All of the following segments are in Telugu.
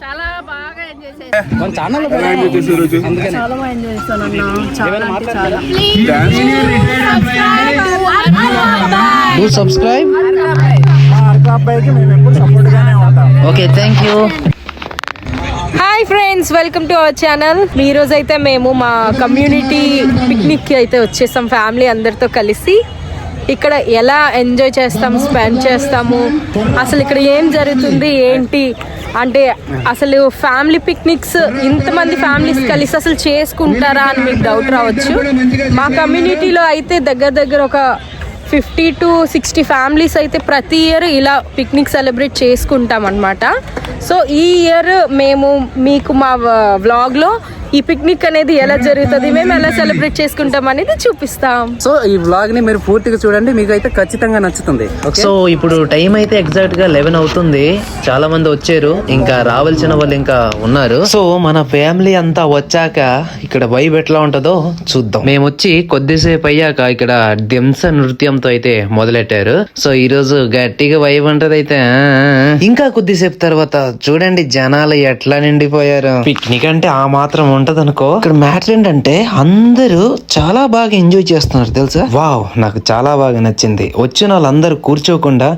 చాలా బాగా ఎంజాయ్ చేశాను చాలా బాగా enjoy subscribe okay thank you hi friends welcome to our channel ఈ రోజు అయితే మేము మా కమ్యూనిటీ పిక్నిక్ అయితే వచ్చేసాం ఫ్యామిలీ అందరితో కలిసి. ఇక్కడ ఎలా ఎంజాయ్ చేస్తాం స్పెండ్ చేస్తాము అసలు ఇక్కడ ఏం జరుగుతుంది ఏంటి? అంటే అసలు ఫ్యామిలీ పిక్నిక్స్ ఇంతమంది ఫ్యామిలీస్ కలిసి అసలు చేసుకుంటారా అని మీకు డౌట్ రావచ్చు. మా కమ్యూనిటీలో అయితే దగ్గర దగ్గర ఒక ఫిఫ్టీ టు సిక్స్టీ ఫ్యామిలీస్ అయితే ప్రతి ఇయర్ ఇలా పిక్నిక్ సెలబ్రేట్ చేసుకుంటాం అనమాట సో ఈ ఇయర్ మేము మీకు మా వ్లాగ్లో ఈ పిక్నిక్ అనేది ఎలా జరుగుతుంది? మేము ఎలా సెలబ్రేట్ చేసుకుంటాం అనేది చూపిస్తాం. సో ఈ వ్లాగ్ని మీరు పూర్తిగా చూడండి మీకు అయితే ఖచ్చితంగా నచ్చుతుంది సో ఇప్పుడు టైం అయితే ఎగ్జాక్ట్గా లెవెన్ అవుతుంది. చాలా మంది వచ్చారు ఇంకా రావాల్సిన వాళ్ళు ఇంకా ఉన్నారు. సో మన ఫ్యామిలీ అంతా వచ్చాక ఇక్కడ వైబ్ ఎట్లా ఉంటుందో చూద్దాం. మేము వచ్చి కొద్దిసేపు అయ్యాక ఇక్కడ దింస నృత్యంతో అయితే మొదలెట్టారు. సో ఈ రోజు గట్టిగా వైబ్ ఉంటది అయితే. ఇంకా కొద్దిసేపు తర్వాత చూడండి జనాలు ఎట్లా నిండిపోయారు. పిక్నిక్ అంటే ఆ మాత్రం ఉంటది అనుకో ఇక్కడ మ్యాటర్ ఏంటంటే అందరూ చాలా బాగా ఎంజాయ్ చేస్తున్నారు తెలుసా? వావ్ నాకు చాలా బాగా నచ్చింది. వచ్చిన వాళ్ళందరూ కూర్చోకుండా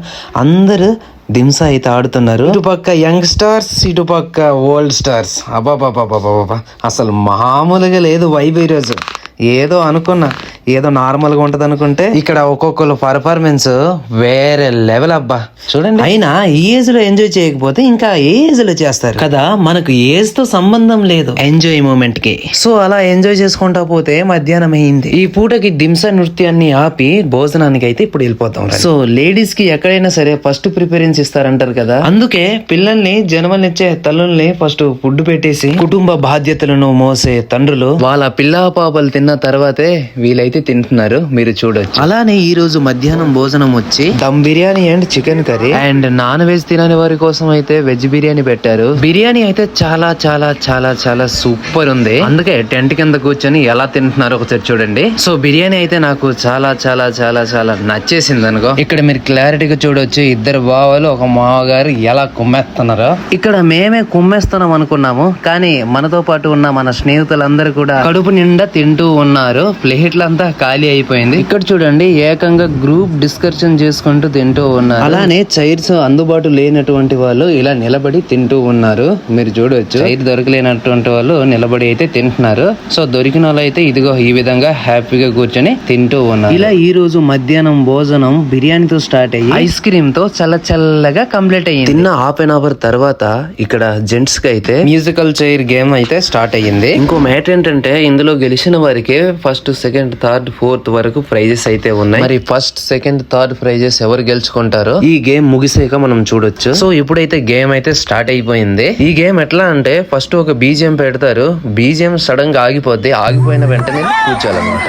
అందరూ దింస అయితే ఆడుతున్నారు. ఇటుపక్క యంగ్ స్టార్స్ ఇటుపక్క ఓల్డ్ స్టార్స్. అబాబాబాబాబాబా అసలు మామూలుగా లేదు వైబ్ ఈరోజు ఏదో అనుకున్నా. ఏదో నార్మల్గా ఉంటది అనుకుంటే ఇక్కడ ఒక్కొక్కరు పర్ఫార్మెన్స్ వేరే లెవెల్ అబ్బా. చూడండి. అయినా ఈ ఏజ్లో ఎంజాయ్ చేయకపోతే ఇంకా ఏ ఏజ్లో చేస్తారు? కదా మనకు ఏజ్తో సంబంధం లేదు. ఎంజాయ్ మూమెంట్కి సో అలా ఎంజాయ్ చేసుకుంటా పోతే మధ్యాహ్నం అయింది. ఈ పూటకి దింస నృత్యాన్ని ఆపి భోజనానికి అయితే ఇప్పుడు వెళ్ళిపోతాం సో లేడీస్కి ఎక్కడైనా సరే ఫస్ట్ ప్రిఫరెన్స్ ఇస్తారంటారు కదా. అందుకే పిల్లల్ని జన్మనిచ్చే తల్లుల్ని ఫస్ట్ ఫుడ్ పెట్టేసి కుటుంబ బాధ్యతలను మోసే తండ్రులు వాళ్ళ పిల్ల పాపలు తిన్న తర్వాతే వీలైతే తింటున్నారు మీరు చూడొచ్చు. అలానే ఈ రోజు మధ్యాహ్నం భోజనం వచ్చి dum biryani and chicken curry. And non veg తినని వారి కోసం అయితే వెజ్ బిర్యానీ పెట్టారు. బిర్యానీ అయితే చాలా చాలా చాలా చాలా సూపర్ ఉంది. అందుకే టెంట్ కింద కూర్చొని ఎలా తింటున్నారో ఒకసారి చూడండి. సో బిర్యానీ అయితే నాకు చాలా చాలా చాలా చాలా నచ్చేసింది అనుకో. ఇక్కడ మీరు క్లారిటీగా చూడొచ్చు ఇద్దరు బావలు ఒక మావగారు ఎలా కుమ్మేస్తున్నారో. ఇక్కడ మేమే కుమ్మేస్తున్నాం అనుకున్నాము కానీ మనతో పాటు ఉన్న మన స్నేహితులందరూ కూడా కడుపు నిండా తింటూ ఉన్నారు. ప్లేట్లంతా ఖాళీ అయిపోయింది. ఇక్కడ చూడండి ఏకంగా గ్రూప్ డిస్కషన్ చేసుకుంటూ తింటూ ఉన్నారు. అలానే చైర్స్ అందుబాటు లేనటువంటి వాళ్ళు ఇలా నిలబడి తింటూ ఉన్నారు. మీరు చూడొచ్చు. చైర్ దొరకలేనటువంటి వాళ్ళు నిలబడి అయితే తింటున్నారు. సో దొరికిన వాళ్ళు అయితే ఇదిగో ఈ విధంగా హ్యాపీగా కూర్చొని తింటూ ఉన్నారు. ఇలా ఈ రోజు మధ్యాహ్నం భోజనం బిర్యానీతో స్టార్ట్ అయ్యి ఐస్ క్రీమ్తో చల్ల చల్లగా కంప్లీట్ అయ్యింది. తిన్న హాఫ్ అన్ అవర్ తర్వాత ఇక్కడ జెంట్స్కి అయితే మ్యూజికల్ చైర్ గేమ్ అయితే స్టార్ట్ అయ్యింది. ఇంకో మ్యాటర్ ఏంటంటే ఇందులో గెలిచిన వారికి ఫస్ట్ సెకండ్ థర్డ్ ఫోర్త్ వరకు ప్రైజెస్ అయితే ఉన్నాయి. మరి ఫస్ట్ సెకండ్ థర్డ్ ప్రైజెస్ ఎవరు గెలుచుకుంటారో? ఈ గేమ్ ముగిసాక మనం చూడొచ్చు. సో ఇప్పుడైతే గేమ్ అయితే స్టార్ట్ అయిపోయింది. ఈ గేమ్ ఎట్లా అంటే ఫస్ట్ ఒక బీజిఎం పెడతారు. బీజిఎం సడన్గా ఆగిపోద్ది. ఆగిపోయిన వెంటనే కూర్చోాలన్నమాట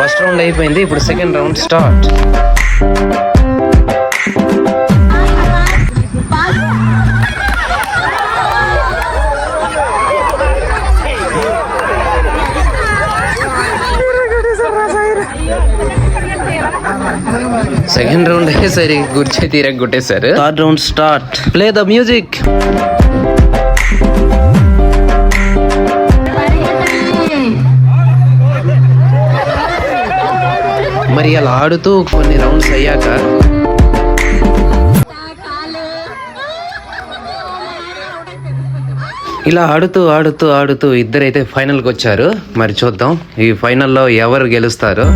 ఫస్ట్ రౌండ్ అయిపోయింది. ఇప్పుడు second round start second round అయ్యేసరి గుర్చే తీరగ కొట్టేశారు. Third round start play the music మరి అలా ఆడుతూ కొన్ని రౌండ్స్ అయ్యాక ఇలా ఆడుతూ ఆడుతూ ఆడుతూ ఇద్దరైతే ఫైనల్కి వచ్చారు. మరి చూద్దాం ఈ ఫైనల్లో ఎవరు గెలుస్తారో.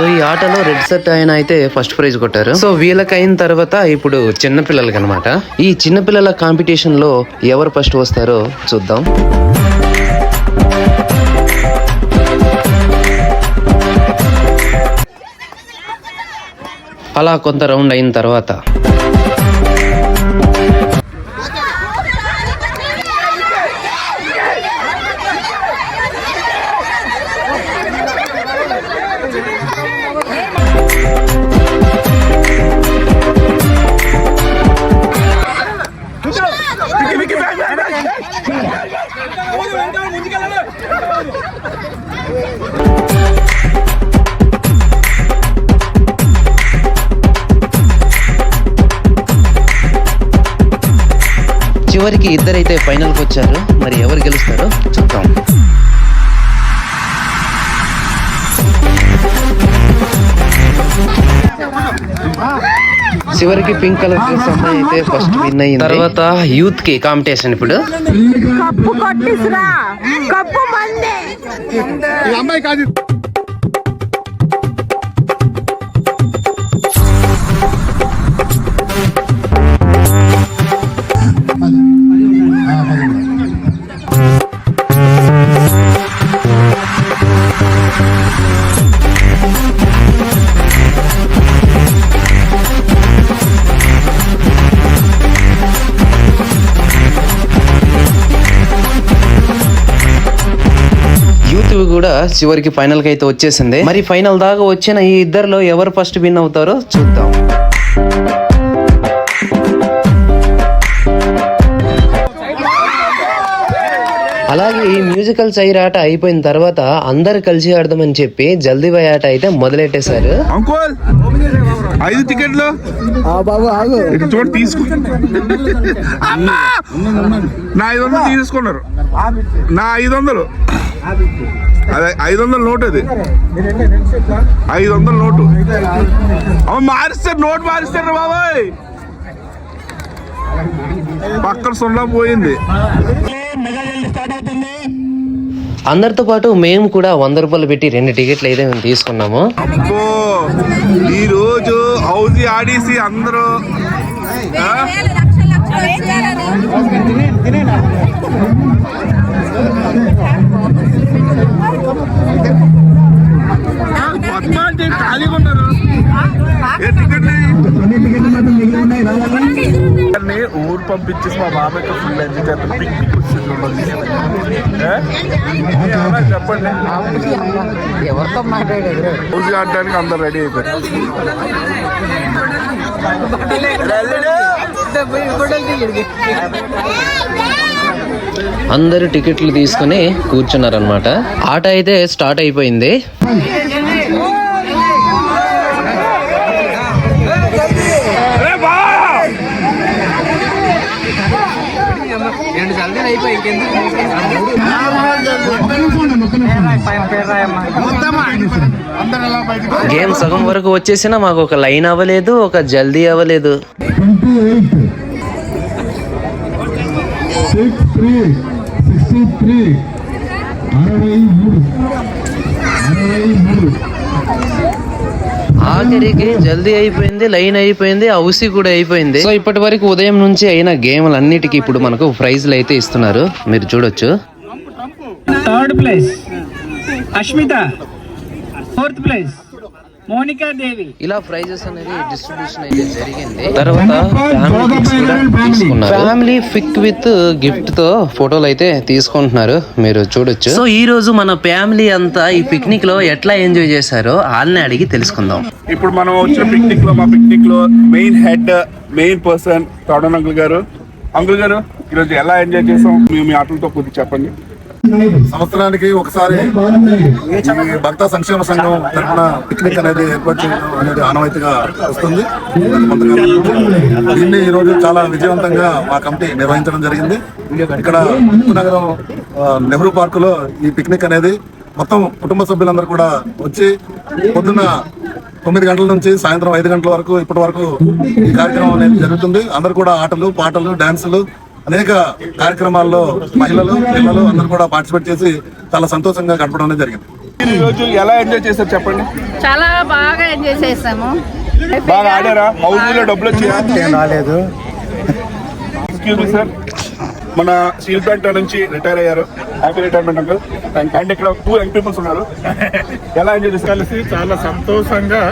సో ఈ ఆటలో రెడ్ సెట్ ఆయన అయితే ఫస్ట్ ప్రైజ్ కొట్టారు. సో వీళ్ళకైన అయిన తర్వాత ఇప్పుడు చిన్నపిల్లలకి అనమాట ఈ చిన్నపిల్లల కాంపిటీషన్లో ఎవరు ఫస్ట్ వస్తారో చూద్దాం. అలా కొంత రౌండ్ అయిన తర్వాత చివరికి ఇద్దరైతే ఫైనల్కి వచ్చారు. మరి ఎవరు గెలుస్తారో చూద్దాం. చివరికి పింక్ కలర్ డ్రెస్ అమ్మాయి అయితే ఫస్ట్ విన్ అయింది. తర్వాత యూత్కి కాంపిటీషన్ ఇప్పుడు. కప్పు కొట్టిసిరా. కప్పు మందే. ఈ అమ్మాయి కాదు. కూడా చివరికి ఫైనల్కి అయితే వచ్చేసింది. మరి ఫైనల్ దాకా వచ్చిన ఈ ఇద్దరిలో ఎవరు ఫస్ట్ విన్ అవుతారో చూద్దాం. అలాగే ఈ మ్యూజికల్ చైర్ ఆట అయిపోయిన తర్వాత అందరు కలిసి ఆడదామని చెప్పి జల్దీ బాయ్ ఆట అయితే మొదలెట్టేశారు. అంకుల్ ఐదు టికెట్లు బాబు ఆగు. చూడు తీసుకు! నా ఐదు వందలు తీసుకున్నారు నా ఐదు వందలు. అదే ఐదు వందల నోట్ అది. ఐదు వందల నోటు మారిస్తారు నోట్ మారిస్తారు బాబాయ్. పక్కన సున్నా పోయింది. అందరితో పాటు మేము కూడా వంద రూపాయలు పెట్టి రెండు టికెట్లు అయితే మేము తీసుకున్నాము. అబ్బో ఈ రోజు హౌజీ ఆడేసి అందరూ ఊరు పంపించేసి మా బాబాయ్కి ఫుల్ ఎంజాయ్ చేస్తాం పిక్నిక్ వచ్చింది చెప్పండి. ఎవరితో మాట్లాడారు? ఊరి ఆడడానికి అందరు రెడీ అయిపోయారు. అందరు టికెట్లు తీసుకుని కూర్చున్నారనమాట ఆట అయితే స్టార్ట్ అయిపోయింది. గేమ్ సగం వరకు వచ్చేసినా మాకు ఒక లైన్ అవ్వలేదు ఒక జల్దీ అవ్వలేదు. సిక్స్ త్రీ సిక్స్టీ త్రీ అరవై మూడు అరవై మూడు ఆఖరికి జల్దీ అయిపోయింది లైన్ అయిపోయింది అవుసి కూడా అయిపోయింది. సో ఇప్పటి వరకు ఉదయం నుంచి అయిన గేమ్లన్నిటికీ ఇప్పుడు మనకు ప్రైజ్లు అయితే ఇస్తున్నారు. మీరు చూడొచ్చు. Third place Ashmita fourth place Monika Devi ఇలా ప్రైజెస్ అనేది డిస్ట్రిబ్యూషన్ అయితే జరిగింది. తర్వాత ఫ్యామిలీ పిక్ విత్ గిఫ్ట్తో ఫోటోలు అయితే తీసుకుంటున్నారు. మీరు చూడొచ్చు. సో ఈ రోజు మన ఫ్యామిలీ అంతా ఈ పిక్నిక్లో ఎట్లా ఎంజాయ్ చేశారో వాళ్ళని అడిగి తెలుసుకుందాం. ఇప్పుడు మనం వచ్చిన పిక్నిక్లో మా పిక్నిక్లో మెయిన్ హెడ్ మెయిన్ పర్సన్ తోడన్ అంకుల్ గారు. అంకుల్ గారు ఈరోజు ఎలా ఎంజాయ్ చేసాం? మీ మీ ఆటలతో కొద్దిగా చెప్పండి. సంవత్సరానికి ఒకసారి ఈ భక్త సంక్షేమ సంఘం తరఫున పిక్నిక్ అనేది ఏర్పాటు చేయడం అనేది ఆనవాయితీగా వస్తుంది. దీన్ని ఈ రోజు చాలా విజయవంతంగా మా కమిటీ నిర్వహించడం జరిగింది. ఇక్కడ నగరం నెహ్రూ పార్క్లో ఈ పిక్నిక్ అనేది మొత్తం కుటుంబ సభ్యులందరూ కూడా వచ్చి పొద్దున్న తొమ్మిది గంటల నుంచి సాయంత్రం ఐదు గంటల వరకు ఇప్పటి వరకు ఈ కార్యక్రమం అనేది జరుగుతుంది. అందరు కూడా ఆటలు పాటలు డాన్సులు అనేక కార్యక్రమాల్లో మహిళలు పిల్లలు అందరూ కూడా పార్టిసిపేట్ చేసి చాలా సంతోషంగా గడపడం అనేది జరిగింది. మీరు ఈ రోజు ఎలా ఎంజాయ్ చేశారు చెప్పండి? చాలా బాగా ఎంజాయ్ చేసాము బాగా ఆడారా? హౌస్లో డబ్బులు వచ్చాయా రాలేదు. ఎక్స్క్యూజ్ మీ సార్ మన స్టీల్ ప్లాంట్ నుంచి రిటైర్ అయ్యారు. హ్యాపీ రిటైర్మెంట్ అంకుల్ అండ్ ఇక్కడ టూ యంగ్ పీపుల్స్ ఉన్నారు. ఎలా ఎంజాయ్ చేస్తారు కలిసి చాలా సంతోషంగా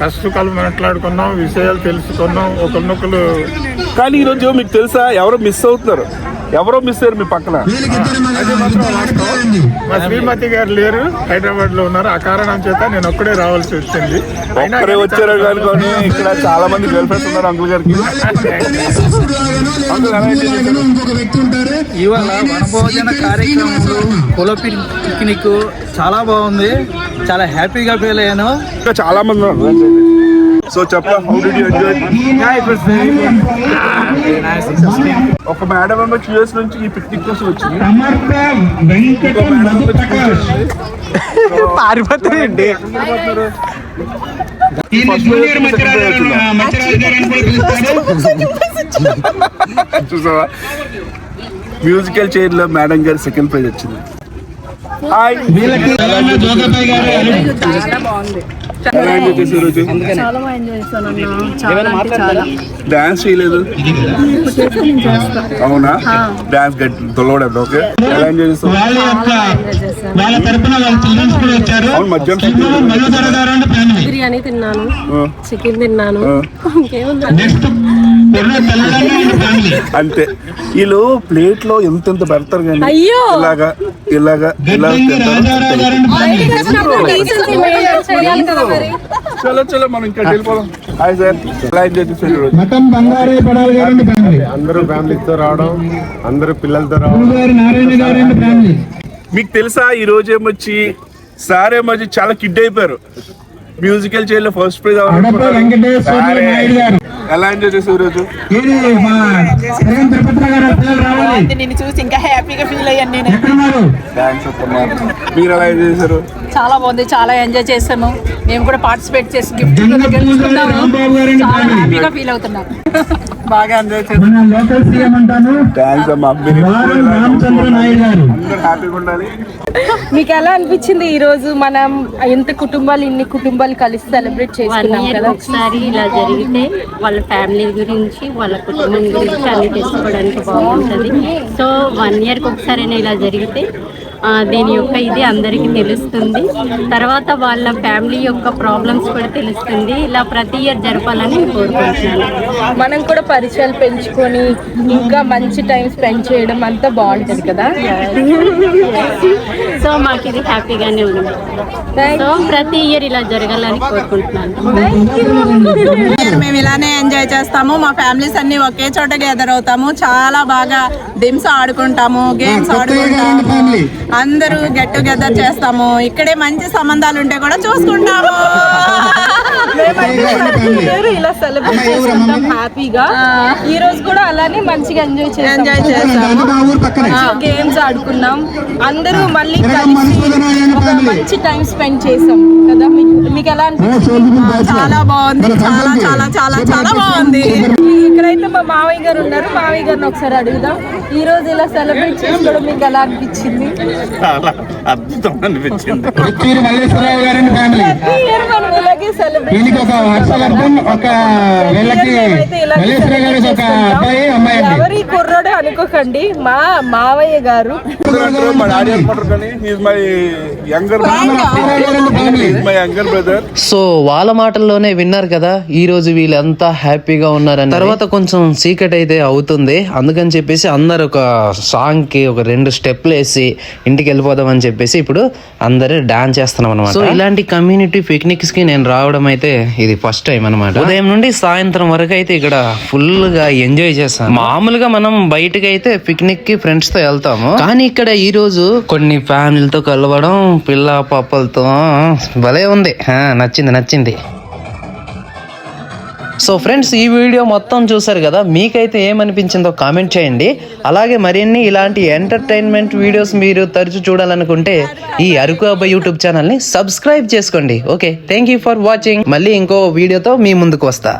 కష్టకాలు మాట్లాడుకున్నాం విషయాలు తెలుసుకున్నాం ఒకరినొకరు కానీ ఈరోజు మీకు తెలుసా? ఎవరు మిస్ అవుతున్నారు. ఎవరో మిస్ అయ్యారు మీ పక్కన. మా శ్రీమతి గారు లేరు హైదరాబాద్లో ఉన్నారు. ఆ కారణం చేత నేను ఒక్కడే రావాల్సి వచ్చింది. ఒక్కరే కానీ వచ్చారు చాలా అనుకోని ఇక్కడ చాలా మంది గర్ల్ ఫ్రెండ్స్ ఉన్నారు అంకుల్ గారికి. ఇవాళ వనభోజన కార్యక్రమంలో కుల పిక్- పిక్నిక్ చాలా బాగుంది. చాలా హ్యాపీగా ఫీల్ అయ్యాను. ఇంకా చాలా మంది ఉన్నారు. సో చెప్పా హౌ డిడ్ యూ ఎంజాయ్ ఒక మేడం ఏమో యూఎస్ నుంచి ఈ పిక్నిక్ కోసం వచ్చింది. prize వచ్చిందా? చూసావా? మ్యూజికల్ చైర్లో మేడం గారి సెకండ్ ప్రైజ్ వచ్చింది. హాయ్. చాలా బాగా డాన్స్ చేయలేదు. అవునా? డాన్స్ గట్టి తొలవడం ఓకే ఎలా ఎంజాయ్ మధ్యాహ్నం బిర్యానీ తిన్నాను. చికెన్ తిన్నాను. అంతే. వీళ్ళు ప్లేట్లో ఎంత ఎంత పెడతారు కానీ అయ్యో! ఇలాగా ఇలాగా ఇలా చలో చలో మనం ఇంకా వెళ్ళిపోదాం హాయ్ సార్ ఎలా ఎంజాయ్ చేశారు ఈ రోజు అందరూ ఫ్యామిలీతో రావడం అందరూ పిల్లలతో రావడం. మీకు తెలుసా ఈ రోజు ఏమొచ్చి సార్ ఏమొచ్చి చాలా కిడ్ అయిపోయారు. మ్యూజికల్ చైర్లో ఫస్ట్ ప్రైజ్ ఎలా ఎంజాయ్ ఈ రోజు నిన్ను చూసి ఇంకా హ్యాపీగా ఫీల్ అయ్యాను నేను. థ్యాంక్స్ మీరు ఎలా ఎంజాయ్ చేశారు? చాలా బాగుంది చాలా ఎంజాయ్ చేశాను. మేము కూడా పార్టిసిపేట్ చేసి గిఫ్ట్ చాలా హ్యాపీగా ఫీల్ అవుతున్నాను బాగా ఎంజాయ్ థ్యాంక్స్ అమ్మా. మీరు ఎప్పుడు ఇలా అందరూ హ్యాపీగా ఉండాలి. మీకు ఎలా అనిపించింది ఈ రోజు మనం ఎంత కుటుంబాలు ఇన్ని కుటుంబాలు కలిసి సెలబ్రేట్ చేసుకున్నాం కదా? ఒకసారి ఇలా జరిగితే వాళ్ళ ఫ్యామిలీ గురించి వాళ్ళ కుటుంబం గురించి అన్ని తెలుసుకోవడానికి బాగుంటుంది. సో వన్ ఇయర్కి ఒకసారైనా ఇలా జరిగితే దీని యొక్క ఇది అందరికీ తెలుస్తుంది. తర్వాత వాళ్ళ ఫ్యామిలీ యొక్క ప్రాబ్లమ్స్ కూడా తెలుస్తుంది. ఇలా ప్రతి ఇయర్ జరపాలని నేను కోరుకుంటున్నాను. మనం కూడా పరిచయాలు పెంచుకొని ఇంకా మంచి టైం స్పెండ్ చేయడం అంతా బాగుంటది కదా? సో మాకు ఇది హ్యాపీగానే ఉంది. సో ప్రతి ఇయర్ ఇలా జరగాలని కోరుకుంటున్నాను. మేము ఇలానే ఎంజాయ్ చేస్తాము. మా ఫ్యామిలీస్ అన్ని ఒకే చోట గ్యాదర్ అవుతాము. చాలా బాగా దిమ్స్ ఆడుకుంటాము. గేమ్స్ ఆడుకుంటాము. అందరూ గెట్ టుగెదర్ చేస్తాము. ఇక్కడే మంచి సంబంధాలు ఉంటే కూడా చూసుకుంటాము. ఇలా సెలబ్రేట్ చేసుకుంటాం హ్యాపీగా. ఈ రోజు కూడా అలానే మంచిగా ఎంజాయ్ చేసాం ఎంజాయ్ చేస్తాము. గేమ్స్ ఆడుకున్నాం. అందరూ మళ్ళీ కలిసి మంచి టైం స్పెండ్ చేసాం కదా? మీకు మీకు ఎలా అనిపించింది చాలా బాగుంది. చాలా చాలా చాలా చాలా బాగుంది. ఇక్కడైతే మా మావయ్య గారు ఉన్నారు. మావయ్య గారిని ఒకసారి అడుగుదాం. ఈ రోజు ఇలా సెలబ్రేట్ చేసుకోవడం మీకు ఎలా అనిపించింది? చాలా అద్భుతం అనిపించింది. ప్రతి ఇయర్ మనం ఇలాగే సెలబ్రేట్ ఎవరి కుర్రోడు అనుకోకండి మా మావయ్య గారు. అంటారు, మా డాడీ అనుకుంటారు కానీ he's my younger my younger brother so వాళ్ళ మాటల్లోనే విన్నారు కదా ఈ రోజు వీళ్ళంతా హ్యాపీగా ఉన్నారని. తర్వాత కొంచెం సీక్రెట్ అయితే అవుతుంది. అందుకని చెప్పేసి అందరు ఒక సాంగ్కి ఒక రెండు స్టెప్లు వేసి ఇంటికి వెళ్ళిపోదాం అని చెప్పేసి ఇప్పుడు అందరూ డాన్స్ చేస్తున్నాం అనమాట సో ఇలాంటి కమ్యూనిటీ పిక్నిక్స్కి నేను రావడం అయితే ఇది ఫస్ట్ టైం అనమాట ఉదయం నుండి సాయంత్రం వరకు అయితే ఇక్కడ ఫుల్గా ఎంజాయ్ చేస్తాను మామూలుగా మనం బయటకి అయితే పిక్నిక్కి ఫ్రెండ్స్తో వెళ్తాము. కానీ ఇక్కడ ఈ రోజు కొన్ని ఫ్యామిలీలతో కలవడం పిల్ల పాపలతో భలే ఉంది. నచ్చింది నచ్చింది. సో ఫ్రెండ్స్ ఈ వీడియో మొత్తం చూసారు కదా? మీకైతే ఏమనిపించిందో కామెంట్ చేయండి. అలాగే మరిన్ని ఇలాంటి ఎంటర్టైన్మెంట్ వీడియోస్ మీరు తరచు చూడాలనుకుంటే ఈ అరకు అబ్బాయి యూట్యూబ్ ఛానల్ని సబ్స్క్రైబ్ చేసుకోండి. Okay? Thank you for watching. మళ్ళీ ఇంకో వీడియోతో మీ ముందుకు వస్తా.